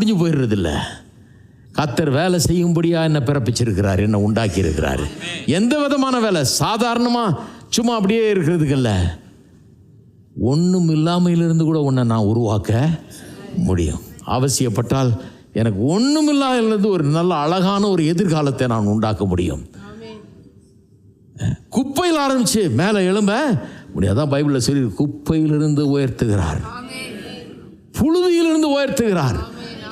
முடிஞ்சு போயிடுறது இல்லை கத்தர் வேலை செய்யும்படியா என்ன பிறப்பிச்சிருக்கிறார் என்ன உண்டாக்கி இருக்கிறாரு எந்த விதமான வேலை? சாதாரணமா சும்மா அப்படியே இருக்கிறதுக்கல்ல. ஒன்றும் இல்லாமையிலிருந்து கூட உன்னை நான் உருவாக்க முடியும். அவசியப்பட்டால் எனக்கு ஒன்றும் இல்லாமலிருந்து ஒரு நல்ல அழகான ஒரு எதிர்காலத்தை நான் உண்டாக்க முடியும். குப்பையில் ஆரம்பிச்சு மேலே எழும்ப முடியாதான் பைபிளில் சொல்லி குப்பையிலிருந்து உயர்த்துகிறார். புழுதியிலிருந்து உயர்த்துகிறார்.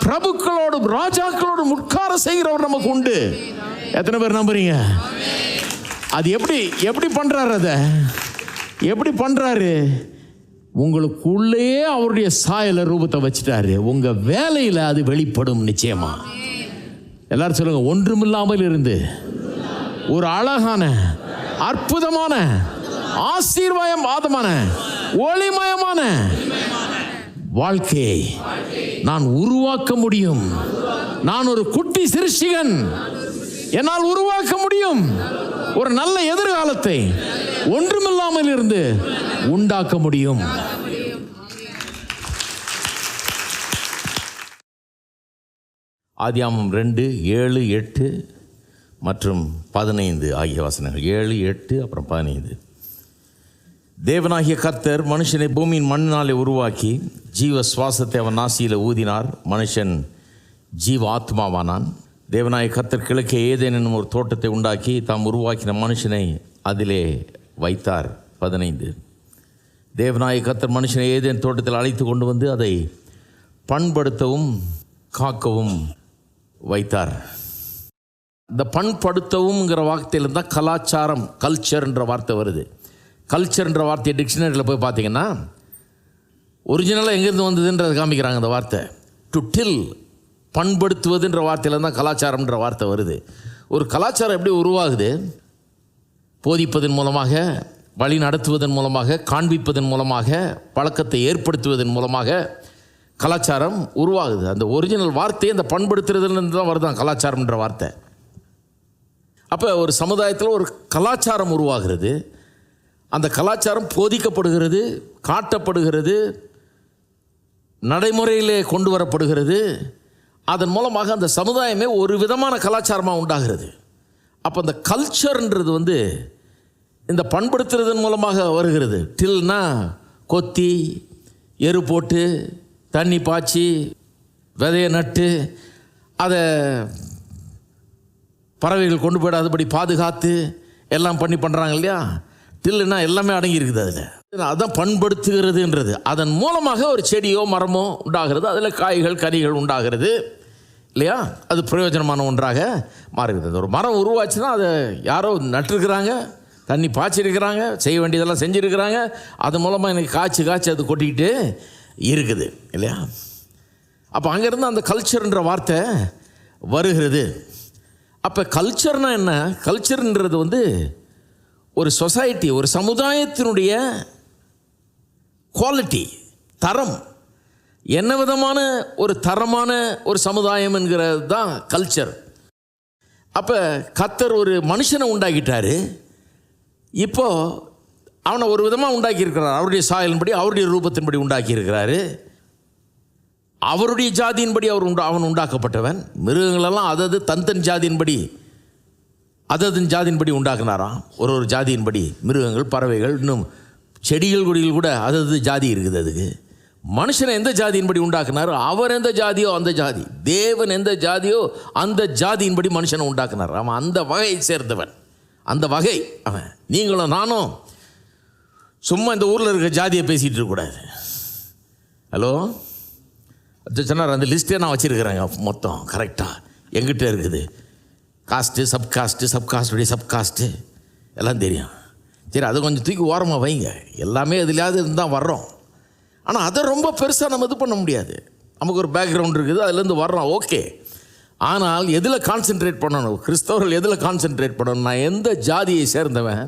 பிரபுக்களோடும் ராஜாக்களோடும் உட்கார செய்கிறவர் நமக்கு உண்டு. எத்தனை பேர் நம்புறீங்க? அது எப்படி எப்படி பண்ணுறாரு அதை? எப்படி பண்ணுறாரு உங்களுக்குள்ளேயே அவருடைய சாயல ரூபத்தை வச்சுட்டாரு. உங்கள் வேலையில் அது வெளிப்படும் நிச்சயமா. எல்லாரும் சொல்லுங்க ஒன்றுமில்லாமல் இருந்து. ஒரு அழகான அற்புதமான ஆசீர்வாதமான ஒளிமயமான வாழ்க்கையை நான் உருவாக்க முடியும். நான் ஒரு குட்டி சிருஷ்டிகன் என்னால் உருவாக்க முடியும். ஒரு நல்ல எதிர்காலத்தை ஒன்றுமில்லாமல் இருந்து உண்டாக்க முடியும். ஆதியாமம் ரெண்டு ஏழு எட்டு மற்றும் பதினைந்து ஆகிய வசனங்கள். ஏழு எட்டு அப்புறம் பதினைந்து. தேவனாகிய கர்த்தர் மனுஷனை பூமியின் மண்ணினாலே உருவாக்கி ஜீவ சுவாசத்தை அவன் நாசியில் ஊதினார். மனுஷன் ஜீவ ஆத்மாவானான் தேவநாயக கர்த்தர் கிழக்கே ஏதேனும் ஒரு தோட்டத்தை உண்டாக்கி தாம் உருவாக்கின மனுஷனை அதிலே வைத்தார். பதினைந்து. தேவநாயக கர்த்தர் மனுஷனை ஏதேன் தோட்டத்தில் அழைத்து கொண்டு வந்து அதை பண்படுத்தவும் காக்கவும் வைத்தார். இந்த பண்படுத்தவும்ங்கிற வார்த்தையில் தான் கலாச்சாரம் கல்ச்சர்ன்ற வார்த்தை வருது. கல்ச்சர்ன்ற வார்த்தையை டிக்ஷனரியில் போய் பார்த்தீங்கன்னா ஒரிஜினலாக எங்கேருந்து வந்ததுன்றது காமிக்கிறாங்க அந்த வார்த்தை. டு டில் பண்படுத்துவதுன்ற வார்த்தையில் தான் கலாச்சாரம்ன்ற வார்த்தை வருது. ஒரு கலாச்சாரம் எப்படி உருவாகுது? போதிப்பதன் மூலமாக வழி நடத்துவதன் மூலமாக காண்பிப்பதன் மூலமாக பழக்கத்தை ஏற்படுத்துவதன் மூலமாக கலாச்சாரம் உருவாகுது. அந்த ஒரிஜினல் வார்த்தையை அந்த பண்படுத்துறதுலேருந்து தான் வருதான் கலாச்சாரம்ன்ற வார்த்தை. அப்போ ஒரு சமுதாயத்தில் ஒரு கலாச்சாரம் உருவாகிறது. அந்த கலாச்சாரம் போதிக்கப்படுகிறது காட்டப்படுகிறது நடைமுறையிலே கொண்டு வரப்படுகிறது. அதன் மூலமாக அந்த சமுதாயமே ஒரு விதமான கலாச்சாரமாக உண்டாகிறது. அப்போ அந்த கல்ச்சர்ன்றது வந்து இந்த பண்படுத்துறதன் மூலமாக வருகிறது. டில்னா கொத்தி எரு போட்டு தண்ணி பாய்ச்சி விதையை நட்டு அதை பறவைகள் கொண்டு போயிடாதபடி பாதுகாத்து எல்லாம் பண்ணி பண்ணுறாங்க இல்லையா? டில்லுன்னா எல்லாமே அடங்கி இருக்குது அதில் அதான் பண்படுத்துகிறதுன்றது. அதன் மூலமாக ஒரு செடியோ மரமோ உண்டாகிறது. அதில் காய்கள் கனிகள் உண்டாகிறது. இல்லையா? அது பிரயோஜனமான ஒன்றாக மாறுகிறது. ஒரு மரம் உருவாச்சுன்னா அதை யாரோ நட்டுருக்குறாங்க தண்ணி பாய்ச்சிருக்கிறாங்க செய்ய வேண்டியதெல்லாம் செஞ்சுருக்கிறாங்க. அது மூலமாக எனக்கு காய்ச்சி காய்ச்சி அது கொட்டிக்கிட்டு இருக்குது. இல்லையா? அப்போ அங்கேருந்து அந்த கல்ச்சர்ன்ற வார்த்தை வருகிறது. அப்போ கல்ச்சர்னால் என்ன? கல்ச்சர்ன்றது வந்து ஒரு சொசைட்டி ஒரு சமுதாயத்தினுடைய குவாலிட்டி தரம். என்ன விதமான ஒரு தரமான ஒரு சமுதாயம் என்கிறது தான் கல்ச்சர் அப்போ கத்தர் ஒரு மனுஷனை உண்டாக்கிட்டாரு. இப்போது அவனை ஒரு விதமாக உண்டாக்கியிருக்கிறார். அவருடைய சாயலின்படி அவருடைய ரூபத்தின்படி உண்டாக்கியிருக்கிறாரு. அவருடைய ஜாதியின்படி அவர் உண்டா அவன் உண்டாக்கப்பட்டவன். மிருகங்களெல்லாம் அதது தன் தன் ஜாதியின்படி அதன் ஜாதியின்படி உண்டாக்குனாராம் ஒரு ஒரு ஜாதியின்படி. மிருகங்கள் பறவைகள் இன்னும் செடிகள் கொடிகள் கூட அதது ஜாதி இருக்குது அதுக்கு. மனுஷனை எந்த ஜாதியின்படி உண்டாக்குனாரோ அவர் எந்த ஜாதியோ அந்த ஜாதி. தேவன் எந்த ஜாதியோ அந்த ஜாதியின்படி மனுஷனை உண்டாக்குனார். அவன் அந்த வகையை சேர்ந்தவன். அந்த வகை அவன். நீங்களும் நானும் சும்மா இந்த ஊரில் இருக்கிற ஜாதியை பேசிகிட்டு இருக்கக்கூடாது ஹலோ? சொன்னார் அந்த லிஸ்ட்டே நான் வச்சுருக்கிறேங்க மொத்தம். கரெக்டாக எங்கிட்ட இருக்குது. காஸ்ட்டு சப் காஸ்ட்டு சப் காஸ்ட்டுடைய சப் காஸ்ட்டு எல்லாம் தெரியும். சரி அதை கொஞ்சம் தூக்கி ஓரமாக வைங்க. எல்லாமே எதுலையாவது இருந்தால் வர்றோம். ஆனால் அதை ரொம்ப பெருசாக நம்ம இது பண்ண முடியாது. நமக்கு ஒரு பேக்ரவுண்ட் இருக்குது அதுலேருந்து வர்றோம். ஓகே ஆனால் எதில் கான்சென்ட்ரேட் பண்ணணும்? கிறிஸ்தவர்கள் எதில் கான்சென்ட்ரேட் பண்ணணும்? நான் எந்த ஜாதியை சேர்ந்தவன்?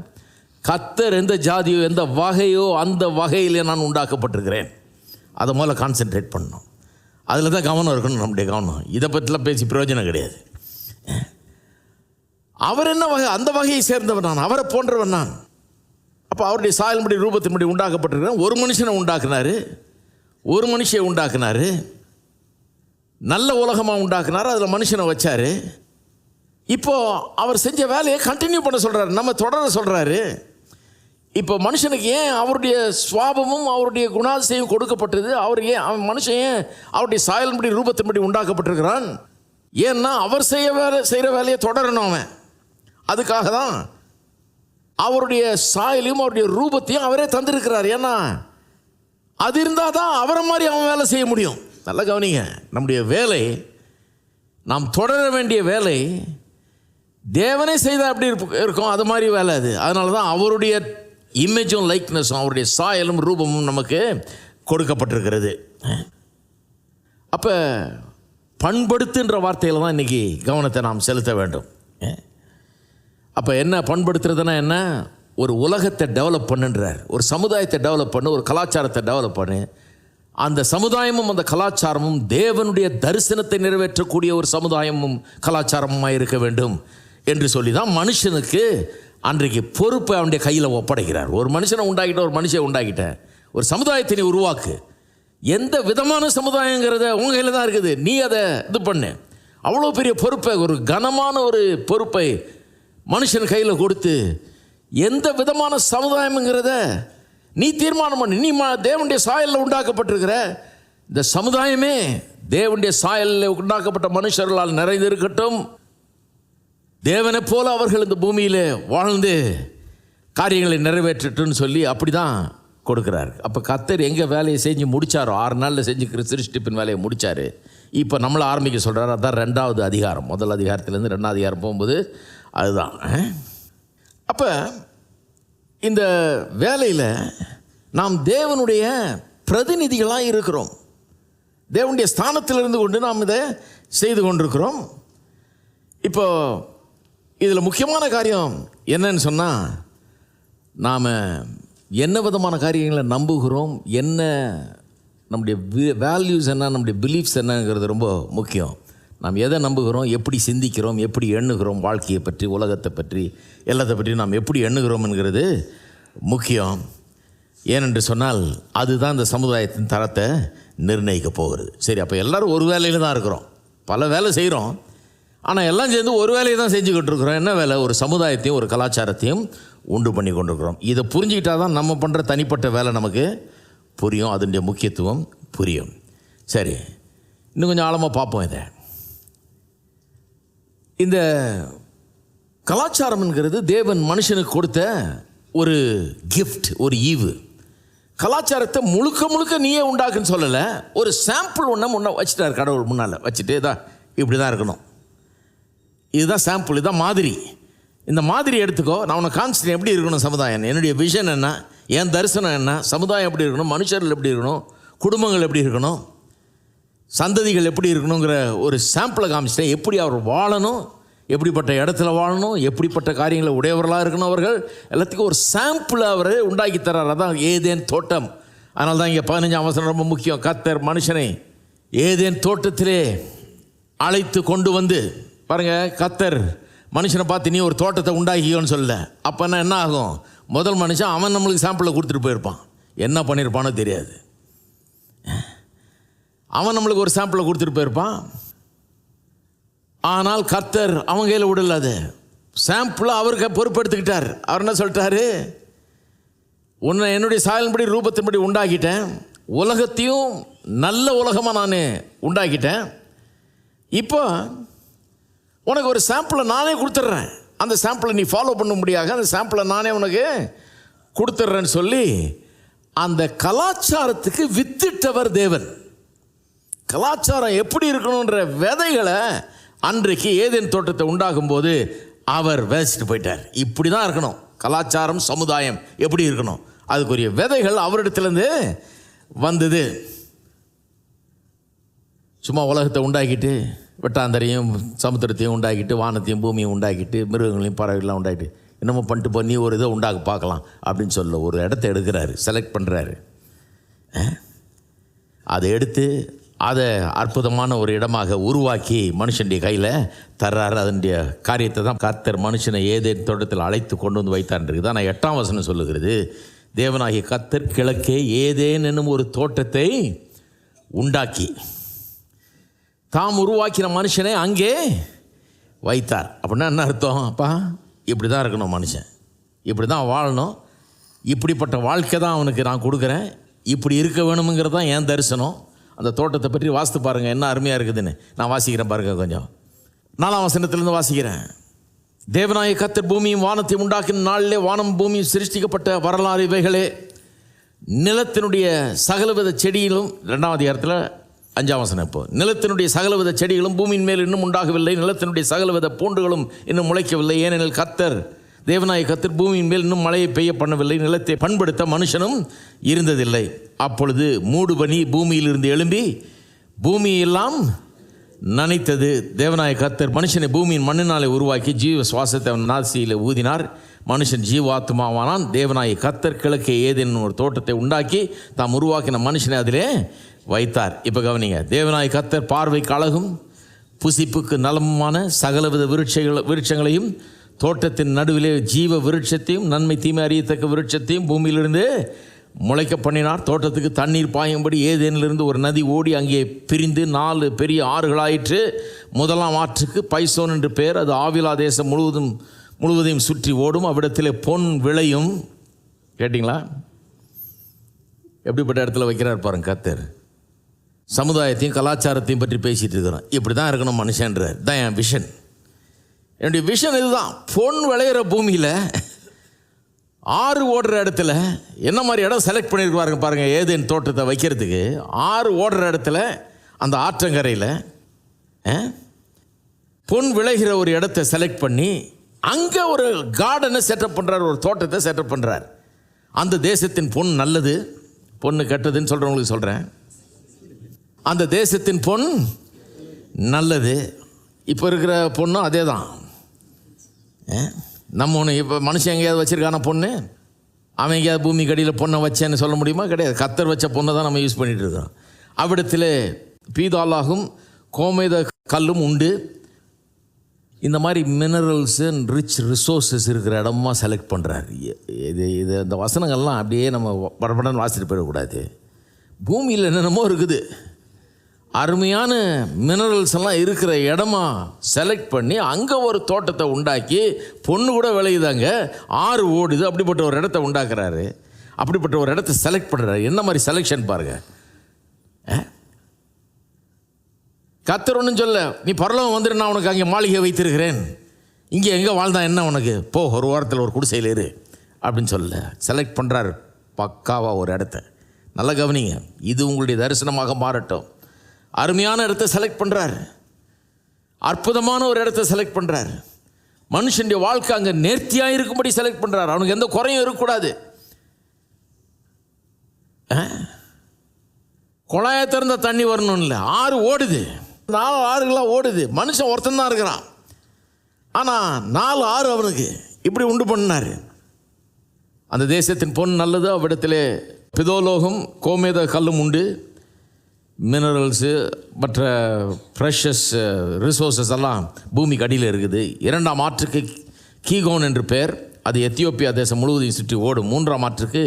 கத்தர் எந்த ஜாதியோ எந்த வகையோ அந்த வகையில் நான் உண்டாக்கப்பட்டிருக்கிறேன். அதை முதல்ல கான்சென்ட்ரேட் பண்ணணும். அதில் தான் கவனம் இருக்கணும் நம்முடைய கவனம். இதை பற்றிலாம் பேசி பிரயோஜனம் கிடையாது. அவர் என்ன வகை அந்த வகையை சேர்ந்தவன் நான் அவரை போன்றவன் நான். அப்போ அவருடைய சாயல்படி ரூபத்தின்படி உண்டாக்கப்பட்டிருக்கிறேன் ஒரு மனுஷனை உண்டாக்குனாரு. ஒரு மனுஷனை உண்டாக்குனாரு. நல்ல உலகமாக உண்டாக்குனார். அதில் மனுஷனை வச்சார். இப்போ அவர் செஞ்ச வேலையை கண்டினியூ பண்ண சொல்கிறாரு நம்ம தொடர சொல்கிறாரு இப்போ மனுஷனுக்கு ஏன் அவருடைய சுவாபமும் அவருடைய குணாதிசயம் கொடுக்கப்பட்டது? அவர் ஏன் அவன் மனுஷன் ஏன் அவருடைய சாயல்படி ரூபத்தின்படி உண்டாக்கப்பட்டிருக்கிறான்? ஏன்னா அவர் செய்ய வேலை செய்கிற வேலையை தொடரணும் அவன். அதுக்காக தான் அவருடைய சாயலையும் அவருடைய ரூபத்தையும் அவரே தந்திருக்கிறார். ஏன்னா அது இருந்தால் தான் அவரை மாதிரி அவன் வேலை செய்ய முடியும். நல்லா கவனிங்க. நம்முடைய வேலை நாம் தொடர வேண்டிய வேலை தேவனே செய்தால் அப்படி இருக்கும். அது மாதிரி வேலை அது. அதனால தான் அவருடைய இமேஜும் லைக்னஸும் அவருடைய சாயலும் ரூபமும் நமக்கு கொடுக்கப்பட்டிருக்கிறது. அப்போ பண்படுத்துன்ற வார்த்தையில் தான் இன்றைக்கி கவனத்தை நாம் செலுத்த வேண்டும். அப்போ என்ன பண்படுத்துறதுன்னா என்ன? ஒரு உலகத்தை டெவலப் பண்ணுன்றார். ஒரு சமுதாயத்தை டெவலப் பண்ணு ஒரு கலாச்சாரத்தை டெவலப் பண்ணு. அந்த சமுதாயமும் அந்த கலாச்சாரமும் தேவனுடைய தரிசனத்தை நிறைவேற்றக்கூடிய ஒரு சமுதாயமும் கலாச்சாரமுமாக இருக்க வேண்டும் என்று சொல்லி தான் மனுஷனுக்கு அன்றைக்கு பொறுப்பை அவனுடைய கையில் ஒப்படைக்கிறார். ஒரு மனுஷனை உண்டாக்கிட்ட ஒரு மனுஷனை உண்டாக்கிட்டேன் ஒரு சமுதாயத்தை நீ உருவாக்கு. எந்த விதமான சமுதாயங்கிறத உங்கள் கையில் தான் இருக்குது. நீ அதை இது பண்ணு. அவ்வளோ பெரிய பொறுப்பை ஒரு கனமான ஒரு பொறுப்பை மனுஷன் கையில் கொடுத்து எந்த விதமான சமுதாயம்ங்கிறத நீ தீர்மானம் பண்ணு. நீ தேவனுடைய சாயலில் உண்டாக்கப்பட்டிருக்கிற இந்த சமுதாயமே தேவனுடைய சாயலில் உண்டாக்கப்பட்ட மனுஷர்களால் நிறைந்திருக்கட்டும். தேவனைப் போல அவர்கள் இந்த பூமியில் வாழ்ந்து காரியங்களை நிறைவேற்றட்டும்னு சொல்லி அப்படி தான் கொடுக்குறாரு. அப்போ கத்தர் எங்கே வேலையை செஞ்சு முடிச்சாரோ ஆறு நாளில் செஞ்சு சிருஷ்டிப்பின் வேலையை முடித்தார் இப்போ நம்மளை ஆரம்பிக்க சொல்கிறாரு அதான் ரெண்டாவது அதிகாரம். முதல் அதிகாரத்துலேருந்து ரெண்டாவது அதிகாரம் போகும்போது அதுதான். அப்போ இந்த வேலையில் நாம் தேவனுடைய பிரதிநிதிகளாக இருக்கிறோம். தேவனுடைய ஸ்தானத்தில் இருந்து கொண்டு நாம் இதை செய்து கொண்டிருக்கிறோம். இப்போ இதில் முக்கியமான காரியம் என்னன்னு சொன்னால் நாம் என்ன விதமான காரியங்களை நம்புகிறோம் என்ன நம்முடைய வேல்யூஸ் என்ன நம்முடைய பிலீஃப்ஸ் என்னங்கிறது ரொம்ப முக்கியம். நாம் எதை நம்புகிறோம் எப்படி சிந்திக்கிறோம் எப்படி எண்ணுகிறோம் வாழ்க்கையை பற்றி உலகத்தை பற்றி எல்லாத்தை பற்றி நாம் எப்படி எண்ணுகிறோம் என்கிறது முக்கியம். ஏனென்று சொன்னால் அதுதான் இந்த சமுதாயத்தின் தரத்தை நிர்ணயிக்க போகிறது. சரி அப்போ எல்லோரும் ஒரு வேலையில் தான் இருக்கிறோம். பல வேலை செய்கிறோம் ஆனால் எல்லாம் சேர்ந்து ஒரு வேலையை தான் செஞ்சுக்கிட்டு இருக்கிறோம். என்ன வேலை? ஒரு சமுதாயத்தையும் ஒரு கலாச்சாரத்தையும் உண்டு பண்ணி கொண்டிருக்கிறோம். இதை புரிஞ்சுக்கிட்டா தான் நம்ம பண்ணுற தனிப்பட்ட வேலை நமக்கு புரியும். அதனுடைய முக்கியத்துவம் புரியும். சரி இன்னும் கொஞ்சம் ஆழமாக பார்ப்போம் இதை. இந்த கலாச்சாரம்ங்கிறது தேவன் மனுஷனுக்கு கொடுத்த ஒரு கிஃப்ட் ஒரு ஈவு. கலாச்சாரத்தை முழுக்க முழுக்க நீயே உண்டாக்குன்னு சொல்லலை. ஒரு சாம்பிள் ஒன்று முன்னே வச்சுட்டார் கடவுள் முன்னால். வச்சுட்டு தான் இப்படி தான் இருக்கணும். இதுதான் சாம்பிள் இதுதான் மாதிரி. இந்த மாதிரி எடுத்துக்கோ. நான் உனக்கு கான்ஸ்டன் எப்படி இருக்கணும் சமுதாயம்? என்னுடைய விஷன் என்ன? என் தரிசனம் என்ன? சமுதாயம் எப்படி இருக்கணும்? மனுஷர்கள் எப்படி இருக்கணும்? குடும்பங்கள் எப்படி இருக்கணும்? சந்ததிகள் எப்படி இருக்கணுங்கிற ஒரு சாம்பிளை காமிச்சிட்டேன். எப்படி அவர் வாழணும் எப்படிப்பட்ட இடத்துல வாழணும் எப்படிப்பட்ட காரியங்களை உடையவர்களாக இருக்கணும் அவர்கள் எல்லாத்துக்கும் ஒரு சாம்பிள் அவர் உண்டாக்கி தர்றார். அதான் ஏதேன் தோட்டம். அதனால தான் இங்கே பதினஞ்சாம் அவசரம் ரொம்ப முக்கியம். கத்தர் மனுஷனை ஏதேன் தோட்டத்திலே அழைத்து கொண்டு வந்து பாருங்க கத்தர் மனுஷனை பார்த்து நீ ஒரு தோட்டத்தை உண்டாக்கிக்கோன்னு சொல்ல அப்போனா என்ன ஆகும்? முதல் மனுஷன் அவன் நம்மளுக்கு சாம்பிளை கொடுத்துட்டு போயிருப்பான். என்ன பண்ணியிருப்பானோ தெரியாது. அவன் நம்மளுக்கு ஒரு சாம்பிளை கொடுத்துட்டு போயிருப்பான். ஆனால் கர்த்தர் அவன் கையில் விடல அது. சாம்பிளை அவருக்கு பொறுப்பெடுத்துக்கிட்டார். அவர் என்ன சொல்லிட்டாரு? உன்னை என்னுடைய சாயலின்படி ரூபத்தின்படி உண்டாக்கிட்டேன். உலகத்தையும் நல்ல உலகமாக நான் உண்டாக்கிட்டேன். இப்போ உனக்கு ஒரு சாம்பிளை நானே கொடுத்துட்றேன். அந்த சாம்பிளை நீ ஃபாலோ பண்ண முடியாது. அந்த சாம்பிளை நானே உனக்கு கொடுத்துட்றேன்னு சொல்லி அந்த கலாச்சாரத்துக்கு வித்திட்டவர் தேவன். கலாச்சாரம் எப்படி இருக்கணுன்ற விதைகளை அன்றைக்கு ஏதேன் தோட்டத்தை உண்டாகும் போது அவர் விதைச்சிட்டு போயிட்டார். இப்படி தான் இருக்கணும். கலாச்சாரம் சமுதாயம் எப்படி இருக்கணும்? அதுக்குரிய விதைகள் அவரிடத்துலேருந்து வந்தது. சும்மா உலகத்தை உண்டாக்கிட்டு வெட்டாந்தரையும் சமுத்திரத்தையும் உண்டாக்கிட்டு வானத்தையும் பூமியும் உண்டாக்கிட்டு மிருகங்களையும் பறவைகள்லாம் உண்டாக்கிட்டு என்னமோ பண்ணிட்டு பண்ணி ஒரு இதை உண்டாக்க பார்க்கலாம் அப்படின்னு சொல்ல ஒரு இடத்த எடுக்கிறாரு. செலக்ட் பண்ணுறாரு அதை எடுத்து அதை அற்புதமான ஒரு இடமாக உருவாக்கி மனுஷனுடைய கையில் தர்றாரு. அதனுடைய காரியத்தை தான் கர்த்தர் மனுஷனை ஏதேன் தோட்டத்தில் அழைத்து கொண்டு வந்து வைத்தான்றது தான் நான் எட்டாம் வசனம் சொல்லுகிறது தேவனாகிய கர்த்தர் கிழக்கே ஏதேன் என்னும் ஒரு தோட்டத்தை உண்டாக்கி தாம் உருவாக்கின மனுஷனை அங்கே வைத்தார். அப்படின்னா என்ன அர்த்தம்? அப்பா இப்படி தான் இருக்கணும் மனுஷன். இப்படி தான் வாழணும். இப்படிப்பட்ட வாழ்க்கை தான் அவனுக்கு நான் கொடுக்குறேன். இப்படி இருக்க வேணுங்கிறது தான் என் தரிசனம். அந்த தோட்டத்தை பற்றி வாசித்து பாருங்கள் என்ன அருமையாக இருக்குதுன்னு. நான் வாசிக்கிறேன் பாருங்க கொஞ்சம். நாலாம் வசனத்திலிருந்து வாசிக்கிறேன். தேவநாய கத்தர் பூமியும் வானத்தை உண்டாக்கின நாளிலே வானம் பூமியும் சிருஷ்டிக்கப்பட்ட வரலாறு இவைகளே. நிலத்தினுடைய சகலவித செடியிலும் ரெண்டாவது அதிகாரத்தில் அஞ்சாம் வசனம் இப்போ. நிலத்தினுடைய சகலவித செடிகளும் பூமியின் மேல் இன்னும் உண்டாகவில்லை. நிலத்தினுடைய சகலவித பூண்டுகளும் இன்னும் முளைக்கவில்லை. ஏனெனில் கத்தர் தேவநாயகத்தில் பூமியின் மேல் இன்னும் மழையை பெய்ய பண்ணவில்லை. நிலத்தை பண்படுத்த மனுஷனும் இருந்ததில்லை. அப்பொழுது மூடுபனி பூமியிலிருந்து எழும்பி பூமியெல்லாம் நனைத்தது. தேவநாய கத்தர் மனுஷனை பூமியின் மண்ணினாலே உருவாக்கி ஜீவ சுவாசத்தை அவன் நாசியில் ஊதினார். மனுஷன் ஜீவாத்மாவானான். தேவநாய கத்தர் கிழக்கே ஏதேனும் ஒரு தோட்டத்தை உண்டாக்கி தாம் உருவாக்கின மனுஷனை அதிலே வைத்தார். இப்போ கவனிங்க தேவநாய கத்தர் பார்வைக்கு அழகும் புசிப்புக்கு நலமுமான சகலவித விருட்சங்கள் விருட்சங்களையும் தோட்டத்தின் நடுவிலே ஜீவ விருட்சத்தையும் நன்மை தீமை அறியத்தக்க விருட்சத்தையும் பூமியிலிருந்து முளைக்க பண்ணினார். தோட்டத்துக்கு தண்ணீர் பாயும்படி ஏதேனிலிருந்து ஒரு நதி ஓடி அங்கே பிரிந்து நாலு பெரிய ஆறுகளாயிற்று. முதலாம் ஆற்றுக்கு பைசோன் என்று பெயர். அது ஆவிலா தேசம் முழுவதும் முழுவதையும் சுற்றி ஓடும். அவ்விடத்திலே பொன் விளையும். கேட்டிங்களா? எப்படிப்பட்ட இடத்துல வைக்கிறார் பாருங்க கத்தர் சமுதாயத்தையும் கலாச்சாரத்தையும் பற்றி பேசிகிட்டு இருக்கிறோம் இப்படி தான் இருக்கணும் மனுஷன்றார். தான் என் விஷன் என்னுடைய விஷன் இதுதான். பொன் விளையிற பூமியில் ஆறு ஓடுற இடத்துல என்ன மாதிரி இடம் செலக்ட் பண்ணியிருப்பாருங்க பாருங்கள் ஏதேன் தோட்டத்தை வைக்கிறதுக்கு ஆறு ஓடுற இடத்துல அந்த ஆற்றங்கரையில் பொன் விளைகிற ஒரு இடத்த செலக்ட் பண்ணி அங்கே ஒரு கார்டனை செட்டப் பண்ணுறார் ஒரு தோட்டத்தை செட்டப் பண்ணுறார் அந்த தேசத்தின் பொன் நல்லது பொண்ணு கெட்டதுன்னு சொல்கிறவங்களுக்கு சொல்கிறேன் அந்த தேசத்தின் பொன் நல்லது. இப்போ இருக்கிற பொண்ணும் அதே தான் நம்ம ஒன்று இப்போ மனுஷன் எங்கேயாவது வச்சுருக்கான பொண்ணு? அவன் எங்கேயாவது பூமி கடியில் பொண்ணை வச்சேன்னு சொல்ல முடியுமா? கிடையாது. கத்தர் வச்ச பொண்ணை தான் நம்ம யூஸ் பண்ணிகிட்டு இருக்கோம் அவ்விடத்தில் பீதாலாகும் கோமேத கல்லும் உண்டு. இந்த மாதிரி மினரல்ஸு ரிச் ரிசோர்ஸஸ் இருக்கிற இடமா செலக்ட் பண்ணுறாரு இது இது இந்த வசனங்கள்லாம் அப்படியே நம்ம படப்படன்னு வாசிட்டு போயிடக்கூடாது. பூமியில் என்னென்னமோ இருக்குது. அருமையான மினரல்ஸ் எல்லாம் இருக்கிற இடமா செலக்ட் பண்ணி அங்கே ஒரு தோட்டத்தை உண்டாக்கி பொண்ணு கூட விளையுதாங்க. ஆறு ஓடுது அப்படிப்பட்ட ஒரு இடத்த உண்டாக்குறாரு. அப்படிப்பட்ட ஒரு இடத்த செலக்ட் பண்ணுறாரு என்ன மாதிரி செலெக்ஷன் பாருங்க. கத்தர் ஒன்றும் சொல்ல நீ பரலவம் வந்துடு நான் உனக்கு அங்கே மாளிகை வைத்திருக்கிறேன். இங்கே எங்கே வாழ்ந்தா என்ன உனக்கு? போ ஒரு வாரத்தில் ஒரு குடிசையில் இரு. அப்படின்னு சொல்ல செலக்ட் பண்ணுறாரு பக்காவாக ஒரு இடத்த. நல்லா கவனிங்க. இது உங்களுடைய தரிசனமாக மாறட்டும். அருமையான இடத்த செலக்ட் பண்ணுறார் அற்புதமான ஒரு இடத்த செலக்ட் பண்ணுறாரு மனுஷனுடைய வாழ்க்கை அங்கே நேர்த்தியாக இருக்கும்படி செலக்ட் பண்ணுறாரு அவனுக்கு எந்த குறையும் இருக்கக்கூடாது. குழாயத்திறந்த தண்ணி வரணும் இல்லை. ஆறு ஓடுது. நாலு ஆறுகளாக ஓடுது. மனுஷன் ஒருத்தன் தான் இருக்கிறான். ஆனால் நாலு ஆறு அவனுக்கு. இப்படி உண்டு பண்ணார் அந்த தேசத்தின் பொன் நல்லது அவ்விடத்திலே பிதோலோகம் கோமேத கல்லும் உண்டு. மினரல்ஸு மற்ற ஃப்ரெஷஸ் ரிசோர்ஸஸ் uh, எல்லாம் பூமிக்கு அடியில் இருக்குது. இரண்டாம் ஆற்றுக்கு கீகோன் என்று பெயர். அது எத்தியோப்பியா தேசம் முழுவதையும் சுற்றி ஓடும். மூன்றாம் ஆற்றுக்கு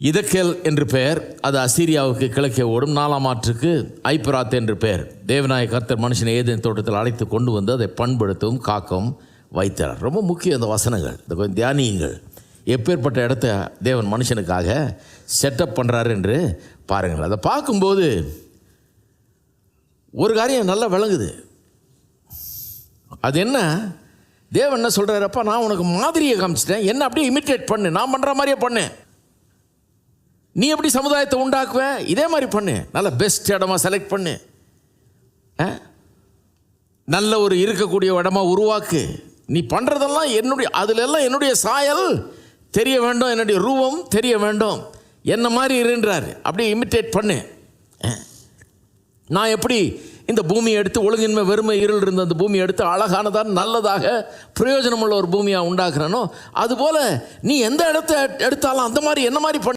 இதக்கேல் என்று பெயர். அது அசீரியாவுக்கு கிழக்கே ஓடும். நாலாம் ஆற்றுக்கு ஐப்பராத் என்று பெயர். தேவநாய கர்த்தர் மனுஷனை ஏதேன் தோட்டத்தில் அழைத்து கொண்டு வந்து அதை பண்படுத்தவும் காக்கவும் வைத்தார். ரொம்ப முக்கியம் இந்த வசனங்கள். இந்த கொஞ்சம் தியானியுங்கள். எப்பேற்பட்ட இடத்த தேவன் மனுஷனுக்காக செட்டப் பண்ணுறாரு என்று பாருங்கள். அதை பார்க்கும்போது ஒரு காரியம் நல்லா விளங்குது. அது என்ன? தேவன் என்ன சொல்கிறாரப்பா நான் உனக்கு மாதிரியை காமிச்சிட்டேன். என்ன அப்படியே இமிட்டேட் பண்ணு. நான் பண்ணுற மாதிரியே பண்ணு. நீ எப்படி சமுதாயத்தை உண்டாக்குவ? இதே மாதிரி பண்ணு. நல்ல பெஸ்ட் இடமா செலக்ட் பண்ணு. ஆ? நல்ல ஒரு இருக்கக்கூடிய இடமா உருவாக்கு. நீ பண்ணுறதெல்லாம் என்னுடைய அதிலெல்லாம் என்னுடைய சாயல் தெரிய வேண்டும். என்னுடைய ரூபம் தெரிய வேண்டும். என்ன மாதிரி இருன்றார்? அப்படியே இமிட்டேட் பண்ணு. ஆ? நான் எப்படி இந்த பூமியை எடுத்து ஒழுங்கின்மை வெறுமை இருள் இருந்த அந்த பூமியை எடுத்து அழகானதாக நல்லதாக பிரயோஜனமுள்ள ஒரு பூமியாக உண்டாக்குறேனோ அதுபோல் நீ எந்த இடத்த எடுத்தாலும் அந்த மாதிரி என்ன மாதிரி பண்ண?